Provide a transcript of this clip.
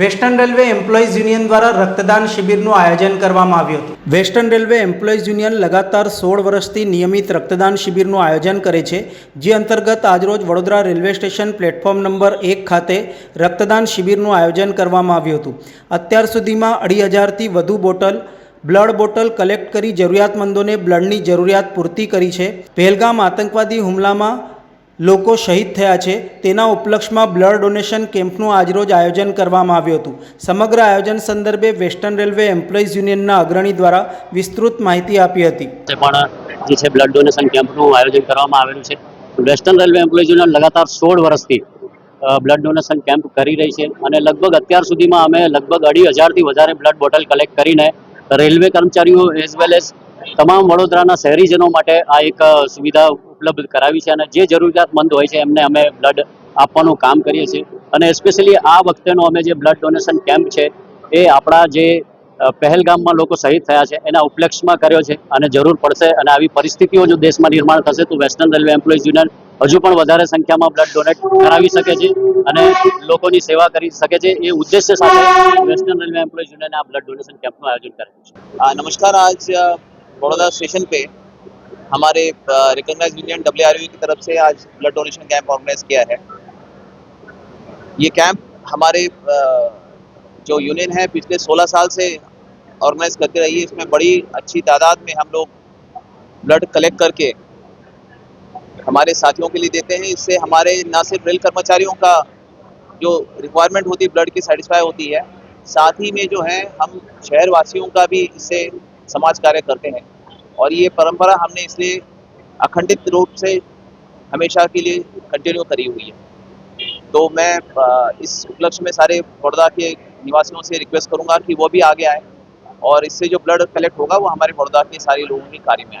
Western railway employees union દ્વારા રક્તદાન શિબિરનું આયોજન કરવામાં આવ્યું હતું. વેસ્ટર્ન રેલવે એમ્પ્લોઈઝ યુનિયન લગાતાર સોળ વર્ષથી નિયમિત રક્તદાન શિબિરનું આયોજન કરે છે, જે અંતર્ગત આજરોજ Vadodara railway station platform number એક ખાતે રક્તદાન શિબિરનું આયોજન કરવામાં આવ્યું હતું. અત્યાર સુધીમાં અઢી હજારથી વધુ બોટલ, બ્લડ બોટલ કલેક્ટ કરી જરૂરિયાતમંદોને બ્લડની જરૂરિયાત પૂર્તિ કરી છે. પહેલગામ આતંકવાદી હુમલામાં લોકો શહીદ થયા છે. તેના ઉપલક્ષમાં બ્લડ ડોનેશન કેમ્પનું આજરોજ આયોજન કરવામાં આવ્યું હતું. સમગ્ર આયોજન સંદર્ભે વેસ્ટર્ન રેલવે એમ્પ્લોઈઝ યુનિયનના અગ્રણી દ્વારા વિસ્તૃત માહિતી આપી હતી. પણ જે છે બ્લડ ડોનેશન કેમ્પનું આયોજન કરવામાં આવેલું છે. વેસ્ટર્ન રેલવે એમ્પ્લોઈઝ યુનિયન લગાતાર સોળ વર્ષથી બ્લડ ડોનેશન કેમ્પ કરી રહી છે અને લગભગ અત્યાર સુધીમાં અમે લગભગ અઢી હજારથી વધારે બ્લડ બોટલ કલેક્ટ કરીને રેલવે કર્મચારીઓ એઝ વેલ એઝ તમામ વડોદરાના શહેરીજનો માટે આ એક સુવિધા ઉપલબ્ધ કરાવી છે અને જે જરૂરિયાતમંદ હોય છે એમને અમે બ્લડ આપવાનું કામ કરીએ છીએ. અને સ્પેશિયલી આ વખતેનો અમે જે બ્લડ ડોનેશન કેમ્પ છે, એ આપણા જે પહેલગામમાં લોકો શહીદ થયા છે, એના ઉપલક્ષમાં કર્યો છે અને જરૂર પડશે અને આવી પરિસ્થિતિઓ જો દેશમાં નિર્માણ થશે તો વેસ્ટર્ન રેલવે એમ્પ્લોઈઝ યુનિયન હજુ પણ વધારે સંખ્યામાં બ્લડ ડોનેટ કરાવી શકે છે અને લોકોની સેવા કરી શકે છે. એ ઉદ્દેશ્ય સાથે વેસ્ટર્ન રેલવે એમ્પ્લોઈઝ યુનિયન આ બ્લડ ડોનેશન કેમ્પનું આયોજન કરે છે. નમસ્કાર. આજ વડોદરા સ્ટેશન પે हमारे रिकॉग्नाइज यूनियन डब्ल्यू की तरफ़ से आज ब्लड डोनेशन कैंप ऑर्गेनाइज किया है। ये कैंप हमारे जो यूनियन है, पिछले 16 साल से ऑर्गेनाइज करते रही है इसमें बड़ी अच्छी तादाद में हम लोग ब्लड कलेक्ट करके हमारे साथियों के लिए देते हैं। इससे हमारे न सिर्फ़ रेल कर्मचारियों का जो रिक्वायरमेंट होती है ब्लड की सेटिस्फाई होती है, साथ ही में जो है, हम शहर वासियों का भी इससे समाज कार्य करते हैं। और ये परंपरा हमने इसलिए अखंडित रूप से हमेशा के लिए कंटिन्यू करी हुई है। तो मैं इस उपलक्ष्य में सारे बड़ौदा के निवासियों से रिक्वेस्ट करूँगा कि वो भी आगे आए और इससे जो ब्लड कलेक्ट होगा वो हमारे बड़ौदा के सारे लोगों के कार्य में आए।